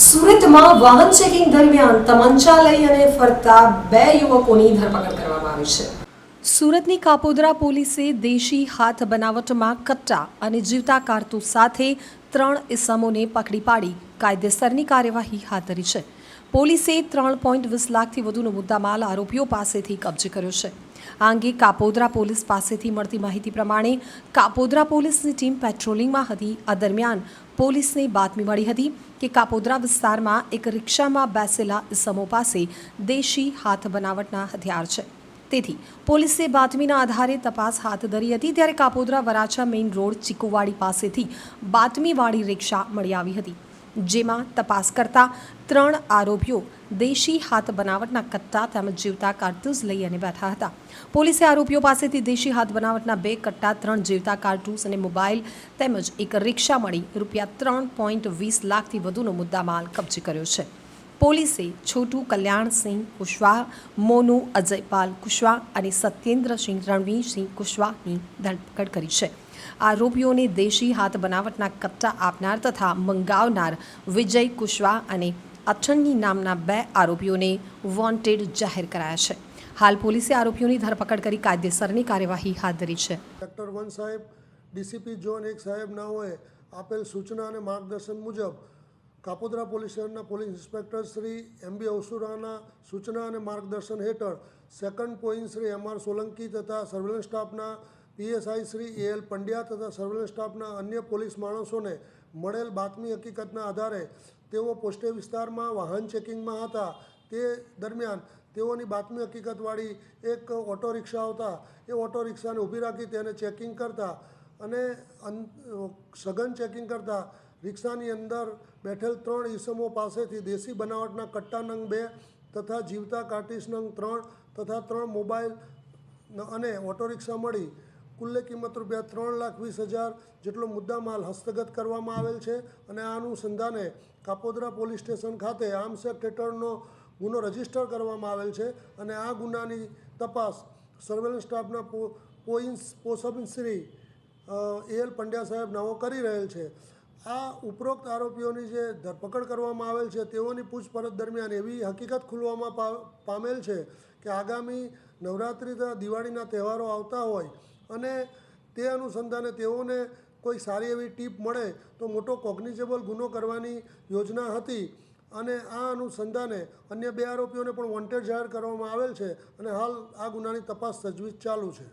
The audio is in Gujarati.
સુરતમાં વાહન ચેકિંગ દરમિયાન તમંચા લઈ અને ફરતા બે યુવકોની ધરપકડ કરવામાં આવી છે. સુરતની કાપોદરા પોલીસે દેશી હાથ બનાવટમાં કટ્ટા અને જીવતા કારતૂસ સાથે ત્રણ ઇસમોને પકડી પાડી કાયદેસરની કાર્યવાહી હાથ ધરી છે. પોલીસે ત્રણ પોઈન્ટ વીસ લાખથી વધુનો મુદ્દામાલ આરોપીઓ પાસેથી કબજે કર્યો છે. આ અંગે કાપોદરા પોલીસ પાસેથી મળતી માહિતી પ્રમાણે કાપોદરા પોલીસની ટીમ પેટ્રોલિંગમાં હતી. આ દરમિયાન પોલીસને બાતમી મળી હતી કે કાપોદરા વિસ્તારમાં એક રિક્ષામાં બેસેલા ઇસમો પાસે દેશી હાથ બનાવટના હથિયાર છે. તેથી પોલીસે બાતમીના આધારે તપાસ હાથ ધરી હતી ત્યારે કાપોદરા વરાછા મેઇન રોડ ચીકુવાડી પાસેથી બાતમીવાળી રિક્ષા મળી આવી હતી. જેમાં તપાસ કરતા ત્રણ આરોપીઓ દેશી હાથ બનાવટના કટ્ટા તેમજ જીવતા કારતૂસ લઈ અને બેઠા હતા. પોલીસે આરોપીઓ પાસેથી દેશી હાથ બનાવટના બે કટ્ટા, ત્રણ જીવતા કારતૂસ અને મોબાઈલ તેમજ એક રિક્ષા મળી રૂપિયા ત્રણ પોઈન્ટ વીસ લાખથી વધુનો મુદ્દામાલ કબજે કર્યો છે. પોલીસે છોટુ કલ્યાણસિંહ કુશવાહ, મોનુ અજયપાલ કુશવાહ અને સત્યેન્દ્રસિંહ રણવીરસિંહ કુશવાહની ધરપકડ કરી છે. આરોપીઓને દેશી હાથ બનાવટના કટ્ટા આપનાર તથા મંગાવનાર વિજય કુશવા અને અઠન્ની નામના બે આરોપીઓને વોન્ટેડ જાહેર કરાયા છે. હાલ પોલીસે આરોપીઓની ધરપકડ કરી કાયદેસરની કાર્યવાહી હાથ ધરી છે. ડૉક્ટર વન સાહેબ, ડીસીપી ઝોન એક સાહેબ નાઓએ આપેલ સૂચના અને માર્ગદર્શન મુજબ કાપોદ્રા પોલીસ સ્ટેશનના police inspector Shri M B અવસુરાના સૂચના અને માર્ગદર્શન હેઠળ second point Shri M R Solanki તથા સર્વેલન્સ સ્ટાફના PSI Shri A L Pandya તથા સર્વેલન્સ સ્ટાફના અન્ય પોલીસ માણસોને મળેલ બાતમી હકીકતના આધારે તેઓ પોસ્ટે વિસ્તારમાં વાહન ચેકિંગમાં હતા. તે દરમિયાન તેઓની બાતમી હકીકતવાળી એક ઓટો રિક્ષા આવતા એ ઓટો રિક્ષાને ઊભી રાખી તેને ચેકિંગ કરતા અને સઘન ચેકિંગ કરતા રિક્ષાની અંદર બેઠેલ ત્રણ ઈસમો પાસેથી દેશી બનાવટના કટ્ટા નંગ બે તથા જીવતા કાર્ટિસ નંગ ત્રણ તથા ત્રણ મોબાઈલ અને ઓટો રિક્ષા મળી. કુલ્લે કિંમત રૂપિયા ત્રણ લાખ વીસ હજાર જેટલો મુદ્દામાલ હસ્તગત કરવામાં આવેલ છે અને આ અનુસંધાને કાપોદરા પોલીસ સ્ટેશન ખાતે આર્મ્સ એક્ટ હેઠળનો ગુનો રજિસ્ટર કરવામાં આવેલ છે અને આ ગુનાની તપાસ સર્વેલન્સ સ્ટાફના પો પોઈન્સ પોસબશ્રી એલ પંડ્યા સાહેબ નવો કરી રહેલ છે. આ ઉપરોક્ત આરોપીઓની જે ધરપકડ કરવામાં આવેલ છે તેઓની પૂછપરછ દરમિયાન એવી હકીકત ખુલવામાં પામેલ છે કે આગામી નવરાત્રિ દિવાળીના તહેવારો આવતા હોય અને તે અનુસંધાને તેઓને કોઈ સારી એવી ટીપ મળે તો મોટો કોગ્નિઝેબલ ગુનો કરવાની યોજના હતી. અને આ અનુસંધાને અન્ય બે આરોપીઓને પણ વોન્ટેડ જાહેર કરવામાં આવેલ છે અને હાલ આ ગુનાની તપાસ તજવીજ ચાલુ છે.